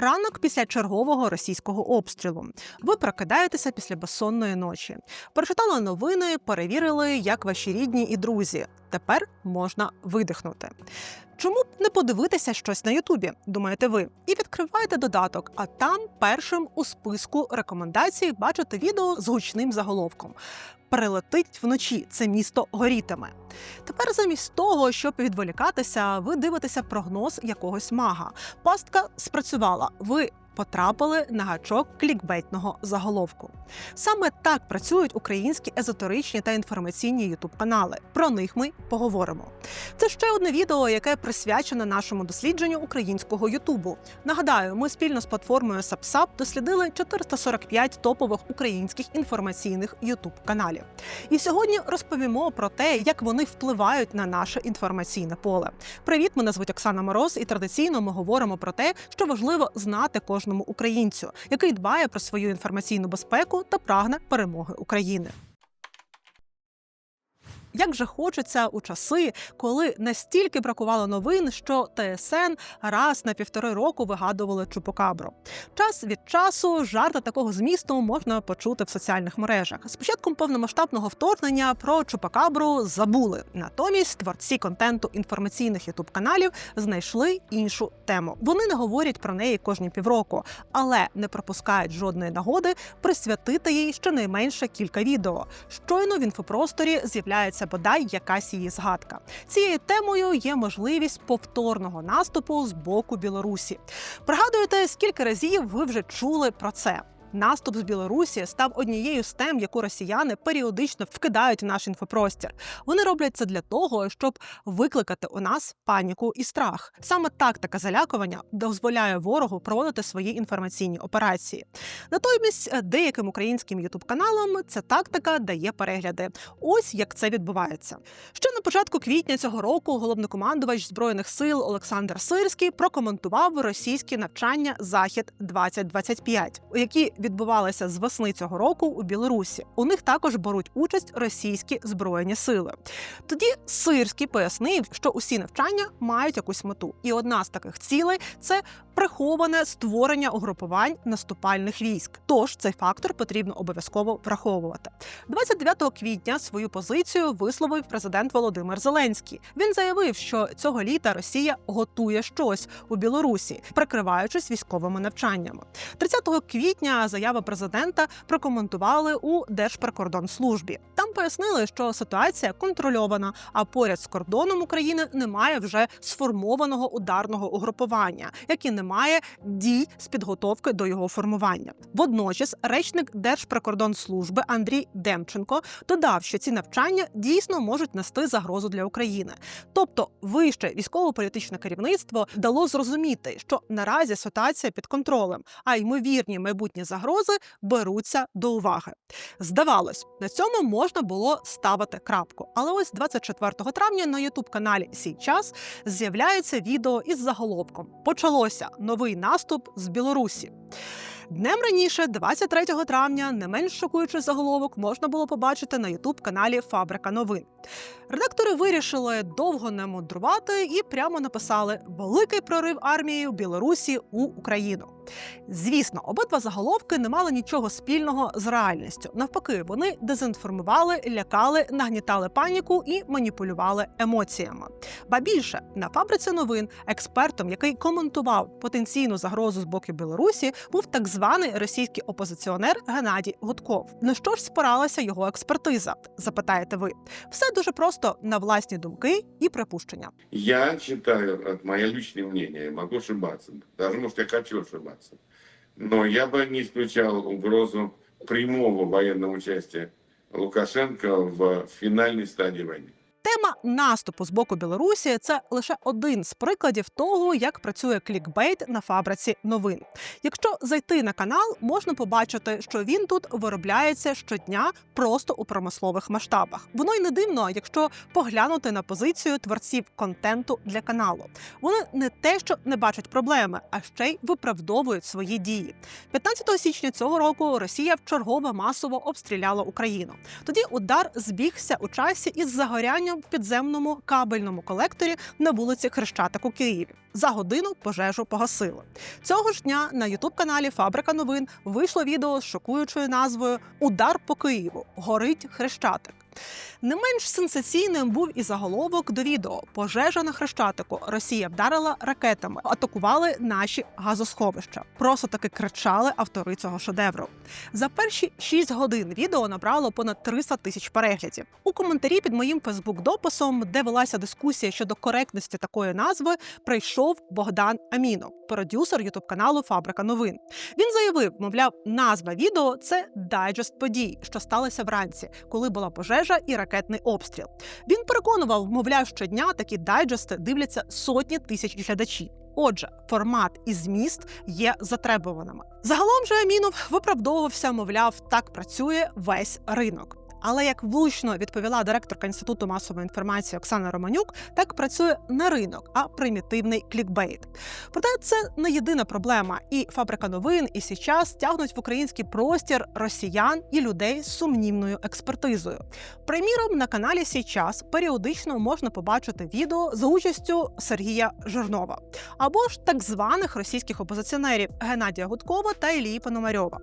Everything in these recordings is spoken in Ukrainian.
Ранок після чергового російського обстрілу. Ви прокидаєтеся після безсонної ночі. Прочитали новини, перевірили, як ваші рідні і друзі. Тепер можна видихнути. Чому б не подивитися щось на Ютубі, думаєте ви? І відкриваєте додаток, а там першим у списку рекомендацій бачите відео з гучним заголовком. Прилетить вночі, це місто горітиме. Тепер замість того, щоб відволікатися, ви дивитеся прогноз якогось мага. Пастка спрацювала. Ви потрапили на гачок клікбейтного заголовку. Саме так працюють українські езотеричні та інформаційні ютуб-канали. Про них ми поговоримо. Це ще одне відео, яке присвячене нашому дослідженню українського Ютубу. Нагадаю, ми спільно з платформою SubSub дослідили 445 топових українських інформаційних ютуб каналів. І сьогодні розповімо про те, як вони впливають на наше інформаційне поле. Привіт, мене звуть Оксана Мороз, і традиційно ми говоримо про те, що важливо знати кожному українцю, який дбає про свою інформаційну безпеку та прагне перемоги України. Як же хочеться у часи, коли настільки бракувало новин, що ТСН раз на півтори року вигадували чупокабру. Час від часу жарти такого змісту можна почути в соціальних мережах. З початком повномасштабного вторгнення про чупакабру забули. Натомість творці контенту інформаційних ютуб каналів знайшли іншу тему. Вони не говорять про неї кожні півроку, але не пропускають жодної нагоди присвятити їй щонайменше кілька відео. Щойно в інфопросторі з'являється бодай якась її згадка. Цією темою є можливість повторного наступу з боку Білорусі. Пригадуєте, скільки разів ви вже чули про це? Наступ з Білорусі став однією з тем, яку росіяни періодично вкидають в наш інфопростір. Вони роблять це для того, щоб викликати у нас паніку і страх. Саме тактика залякування дозволяє ворогу проводити свої інформаційні операції. Натомість е, деяким українським ютуб-каналам ця тактика дає перегляди. Ось як це відбувається. Ще на початку квітня цього року головнокомандувач збройних сил Олександр Сирський прокоментував російські навчання Захід 2025 які відбувалися з весни цього року у Білорусі. У них також беруть участь російські збройні сили. Тоді Сирський пояснив, що усі навчання мають якусь мету, і одна з таких цілей це приховане створення угрупувань наступальних військ. Тож цей фактор потрібно обов'язково враховувати. 29 квітня свою позицію висловив президент Володимир Зеленський. Він заявив, що цього літа Росія готує щось у Білорусі, прикриваючись військовими навчаннями. 30 квітня заява президента прокоментували у Держприкордонслужбі. Там пояснили, що ситуація контрольована, а поряд з кордоном України немає вже сформованого ударного угрупування, як і немає дій з підготовки до його формування. Водночас, речник Держприкордонслужби Андрій Демченко додав, що ці навчання дійсно можуть нести загрозу для України. Тобто, вище військово-політичне керівництво дало зрозуміти, що наразі ситуація під контролем, а ймовірні майбутні загрози беруться до уваги. Здавалось, на цьому можна було ставити крапку. Але ось 24 травня на ютуб каналі Сій час з'являється відео із заголовком Почалося новий наступ з Білорусі. Днем раніше, 23 травня, не менш шокуючий заголовок можна було побачити на ютуб каналі Фабрика новин. Редактори вирішили довго не мудрувати і прямо написали Великий прорив армії в Білорусі у Україну. Звісно, обидва заголовки не мали нічого спільного з реальністю. Навпаки, вони дезінформували, лякали, нагнітали паніку і маніпулювали емоціями. Ба більше на фабриці новин експертом, який коментував потенційну загрозу з боку Білорусі, був так званий російський опозиціонер Геннадій Гудков. На що ж спиралася його експертиза? Запитаєте ви? Все дуже просто на власні думки і припущення. Я считаю, это мое личное мнение, я могу ошибаться, даже может я хочу ошибаться, но я бы не исключал угрозу прямого военного участия Лукашенко в финальной стадии войны. Тема наступу з боку Білорусі це лише один з прикладів того, як працює клікбейт на фабриці новин. Якщо зайти на канал, можна побачити, що він тут виробляється щодня просто у промислових масштабах. Воно й не дивно, якщо поглянути на позицію творців контенту для каналу. Вони не те, що не бачать проблеми, а ще й виправдовують свої дії. 15 січня цього року Росія вчергове масово обстріляла Україну. Тоді удар збігся у часі із загорянням в підземному кабельному колекторі на вулиці Хрещатик у Києві. За годину пожежу погасили. Цього ж дня на ютуб-каналі Фабрика новин вийшло відео з шокуючою назвою Удар по Києву. Горить Хрещатик. Не менш сенсаційним був і заголовок до відео: пожежа на хрещатику. Росія вдарила ракетами, атакували наші газосховища. Просто таки кричали автори цього шедевру. За перші 6 годин відео набрало понад 300 тисяч переглядів. У коментарі під моїм фейсбук-дописом, де велася дискусія щодо коректності такої назви, прийшов Богдан Амінов, продюсер ютуб каналу Фабрика новин. Він заявив, мовляв, назва відео це дайджест подій, що сталося вранці, коли була пожежа і ракетний обстріл. Він переконував, мовляв, щодня такі дайджести дивляться сотні тисяч глядачів. Отже, формат і зміст є затребуваними. Загалом же Амінов виправдовувався, мовляв, так працює весь ринок. Але як влучно відповіла директорка інституту масової інформації Оксана Романюк, так працює не ринок, а примітивний клікбейт. Проте це не єдина проблема. І фабрика новин, і сейчас тягнуть в український простір росіян і людей з сумнівною експертизою. Приміром, на каналі Січас періодично можна побачити відео за участю Сергія Жирнова або ж так званих російських опозиціонерів Геннадія Гудкова та Ілії Пономарьова.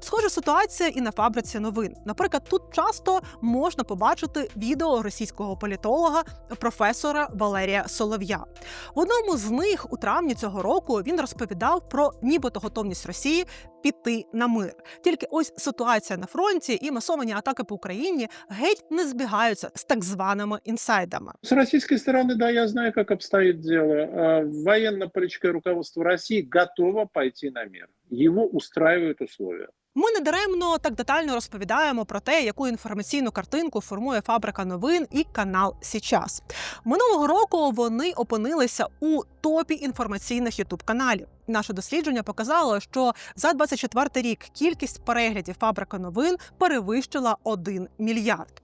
Схожа ситуація і на фабриці новин. Наприклад, тут часто можна побачити відео російського політолога професора Валерія Солов'я. В одному з них у травні цього року він розповідав про нібито готовність Росії піти на мир. Тільки ось ситуація на фронті і масовані атаки по Україні геть не збігаються з так званими інсайдами. С российской стороны, да, я знаю, как обстоит дело. А, Военно-политическое руководство России готово пойти на мир. Его устраивают условия. Ми не даремно так детально розповідаємо про те, яку інформаційну картинку формує фабрика новин і канал Січас. Минулого року вони опинилися у топі інформаційних ютуб каналів. Наше дослідження показало, що за 24 рік кількість переглядів фабрика новин перевищила 1 мільярд.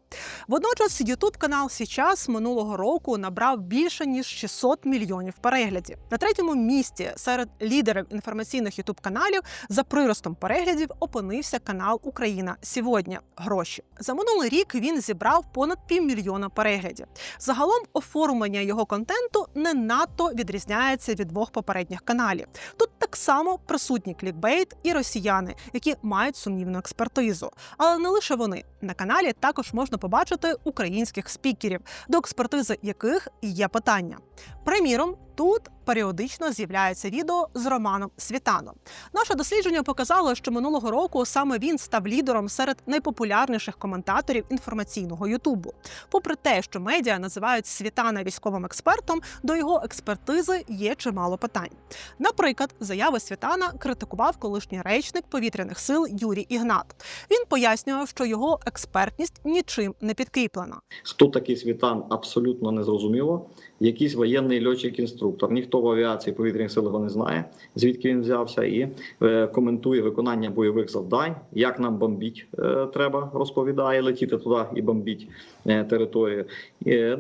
Водночас Ютуб канал Січас минулого року набрав більше ніж 600 мільйонів переглядів. На третьому місці серед лідерів інформаційних ютуб каналів за приростом переглядів опинився канал Україна сьогодні. Гроші за минулий рік він зібрав понад півмільйона переглядів. Загалом оформлення його контенту не надто відрізняється від двох попередніх каналів. Тут так само присутні клікбейт і росіяни, які мають сумнівну експертизу. Але не лише вони на каналі також можна побачити українських спікерів, до експертизи яких є питання. Приміром, тут періодично з'являється відео з Романом Світаном. Наше дослідження показало, що минулого року саме він став лідером серед найпопулярніших коментаторів інформаційного Ютубу. Попри те, що медіа називають Світана військовим експертом, до його експертизи є чимало питань. Наприклад, заяви Світана критикував колишній речник повітряних сил Юрій Ігнат. Він пояснював, що його експертність нічим не підкріплена. Хто такий світан, абсолютно не зрозуміло. Якийсь воєнний льотчик-інструктор. Ніхто в авіації повітряних сил його не знає, звідки він взявся, і е, коментує виконання бойових завдань, як нам бомбіть е, треба, розповідає, летіти туди і бомбіть е, територію.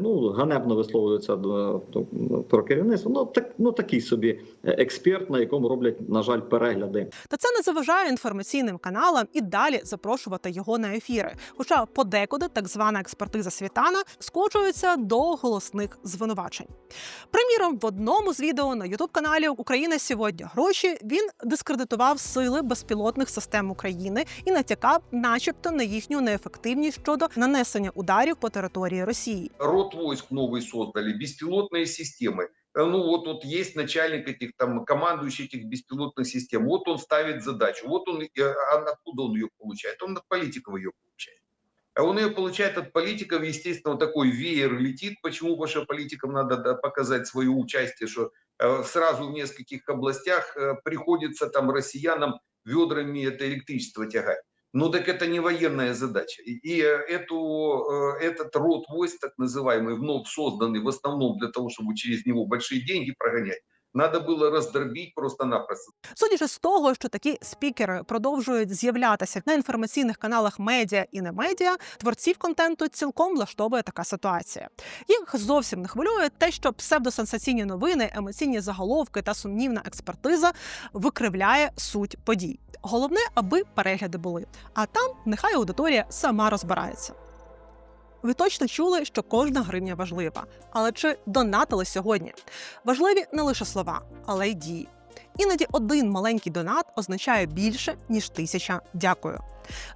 Ну, ганебно висловлюється про керівництво. Ну, так, ну, такий собі експерт, на якому роблять, на жаль, перегляди. Та це не заважає інформаційним каналам і далі запрошувати його на ефіри. Хоча подекуди так звана експертиза Світана скочується до голосних звинувачень. Приміром, в одному з відео на ютуб каналі Україна сьогодні гроші він дискредитував сили безпілотних систем України і натякав, начебто, на їхню неефективність щодо нанесення ударів по території Росії. род войск новый создали, беспилотные системы. Э, Ну вот, вот есть начальник этих там, командующий этих беспилотных систем. Вот он ставит задачу. Вот он, э, а откуда он ее получает? Он от политиков ее получает. А он ее получает от политиков, естественно, вот такой веер летит. Почему? Потому что политикам надо показать свое участие, что э, сразу в нескольких областях э, приходится там россиянам ведрами это электричество тягать. Ну так это не военная задача. И, э, эту, этот род войск, так называемый, вновь созданный в основном для того, чтобы через него большие деньги прогонять, надо было раздробить просто-напросто. Судячи з того, що такі спікери продовжують з'являтися на інформаційних каналах медіа і не медіа, творців контенту цілком влаштовує така ситуація. Їх зовсім не хвилює те, що псевдосенсаційні новини, емоційні заголовки та сумнівна експертиза викривляє суть подій. Головне, аби перегляди були. А там нехай аудиторія сама розбирається. Ви точно чули, що кожна гривня важлива. Але чи донатили сьогодні? Важливі не лише слова, але й дії. Іноді один маленький донат означає більше ніж тисяча дякую.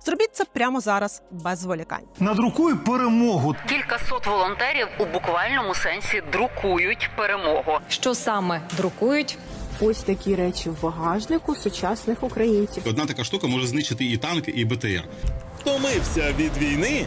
Зробіть це прямо зараз без зволікань. Надрукуй перемогу. Кількасот волонтерів у буквальному сенсі друкують перемогу. Що саме друкують? Ось такі речі в багажнику сучасних українців. Одна така штука може знищити і танк, і БТР. Втомився від війни?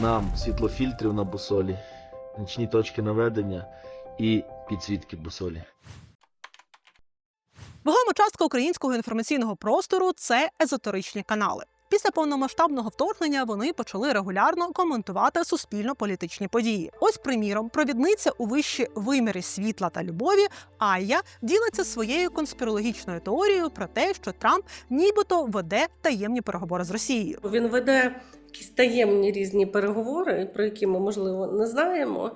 нам світлофільтрів на бусолі, нічні точки наведення і підсвітки бусолі. Вагома частка українського інформаційного простору це езотеричні канали. Після повномасштабного вторгнення вони почали регулярно коментувати суспільно-політичні події. Ось, приміром, провідниця у вищі виміри світла та любові Айя ділиться своєю конспірологічною теорією про те, що Трамп нібито веде таємні переговори з Росією. Він веде якісь таємні різні переговори, про які ми, можливо, не знаємо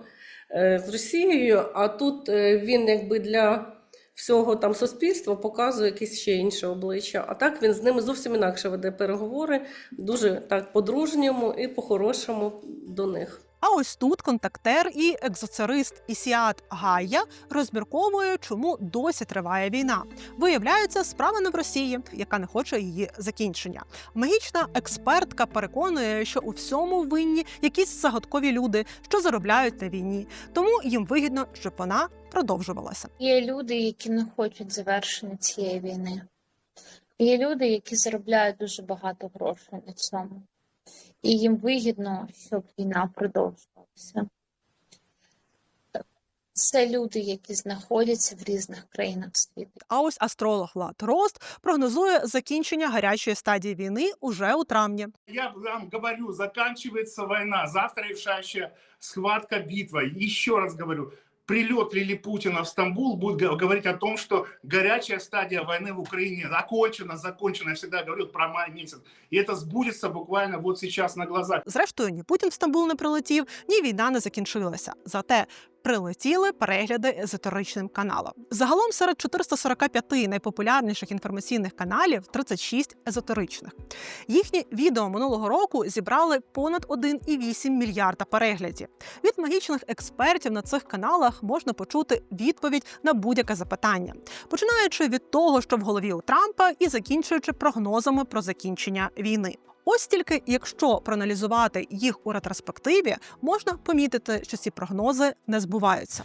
е, з Росією. А тут е, він якби для всього там суспільства показує якесь ще інше обличчя. А так він з ними зовсім інакше веде переговори, дуже так по-дружньому і по-хорошому до них. А ось тут контактер і екзоцерист Ісіат Гайя розмірковує, чому досі триває війна. Виявляється, справа не в Росії, яка не хоче її закінчення. Магічна експертка переконує, що у всьому винні якісь загадкові люди, що заробляють на війні, тому їм вигідно, щоб вона продовжувалася. Є люди, які не хочуть завершення цієї війни. Є люди, які заробляють дуже багато грошей на цьому. І їм вигідно, щоб війна продовжувалася. Це люди, які знаходяться в різних країнах світу. А ось астролог Влад Рост прогнозує закінчення гарячої стадії війни уже у травні. Я вам говорю, заканчивается война. Завтра решающая схватка, битва. Еще раз говорю, прилет Лили Путина в Стамбул будет говорить о том, что горячая стадия войны в Украине закончена, закончена. Я всегда говорил про май месяц. И это сбудется буквально вот сейчас на глазах. Зрештою, ні Путін в Стамбул не прилетів, ні війна не закінчилася. Зате прилетіли перегляди езотеричним каналам. Загалом серед 445 найпопулярніших інформаційних каналів 36 езотеричних. Їхні відео минулого року зібрали понад 1,8 мільярда переглядів. Від магічних експертів на цих каналах можна почути відповідь на будь-яке запитання, починаючи від того, що в голові у Трампа, і закінчуючи прогнозами про закінчення війни. Ось тільки якщо проаналізувати їх у ретроспективі, можна помітити, що ці прогнози не збуваються.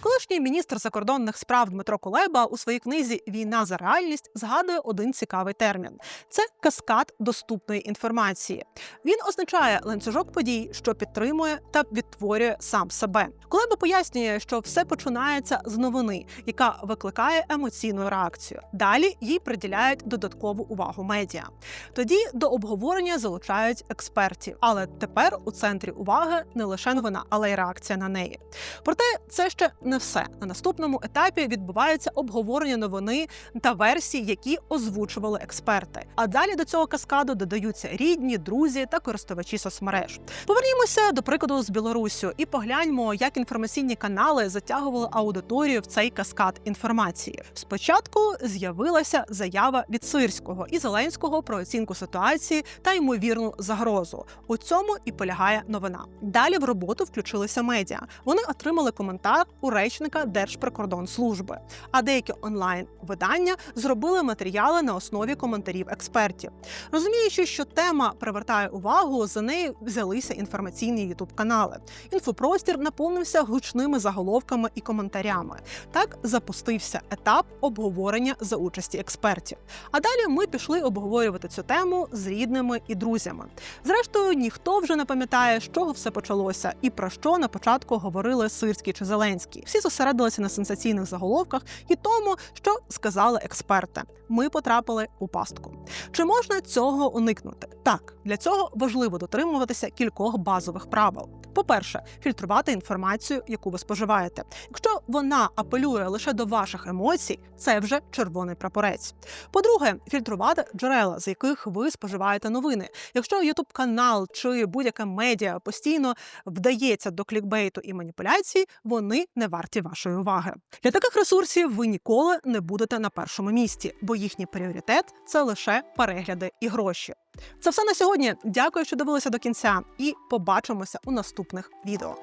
Колишній міністр закордонних справ Дмитро Кулеба у своїй книзі Війна за реальність згадує один цікавий термін: це каскад доступної інформації. Він означає ланцюжок подій, що підтримує та відтворює сам себе. Кулеба пояснює, що все починається з новини, яка викликає емоційну реакцію. Далі їй приділяють додаткову увагу медіа. Тоді до обговорення залучають експертів. Але тепер у центрі уваги не лише новина, але й реакція на неї. Проте це ще не все. На наступному етапі відбувається обговорення новини та версій, які озвучували експерти. А далі до цього каскаду додаються рідні, друзі та користувачі соцмереж. Повернімося до прикладу з Білоруссю і погляньмо, як інформаційні канали затягували аудиторію в цей каскад інформації. Спочатку з'явилася заява від Сирського і Зеленського про оцінку ситуації та ймовірну загрозу. У цьому і полягає новина. Далі в роботу включилися медіа. Вони отримали коментар у речника Держприкордонслужби, а деякі онлайн видання зробили матеріали на основі коментарів експертів. Розуміючи, що тема привертає увагу, за неї взялися інформаційні ютуб канали. Інфопростір наповнився гучними заголовками і коментарями. Так запустився етап обговорення за участі експертів. А далі ми пішли обговорювати цю тему з рідними і друзями. Зрештою, ніхто вже не пам'ятає, з чого все почалося і про що на початку говорили Сирський чи Зеленський. Всі зосередилися на сенсаційних заголовках і тому, що сказали експерти. Ми потрапили у пастку. Чи можна цього уникнути? Так, для цього важливо дотримуватися кількох базових правил. По-перше, фільтрувати інформацію, яку ви споживаєте. Якщо вона апелює лише до ваших емоцій, це вже червоний прапорець. По-друге, фільтрувати джерела, з яких ви споживаєте новини. Якщо youtube канал чи будь-яка медіа постійно вдається до клікбейту і маніпуляцій, вони не варті вашої уваги. Для таких ресурсів ви ніколи не будете на першому місці, бо їхній пріоритет це лише перегляди і гроші. Це все на сьогодні. Дякую, що дивилися до кінця, і побачимося у наступних відео.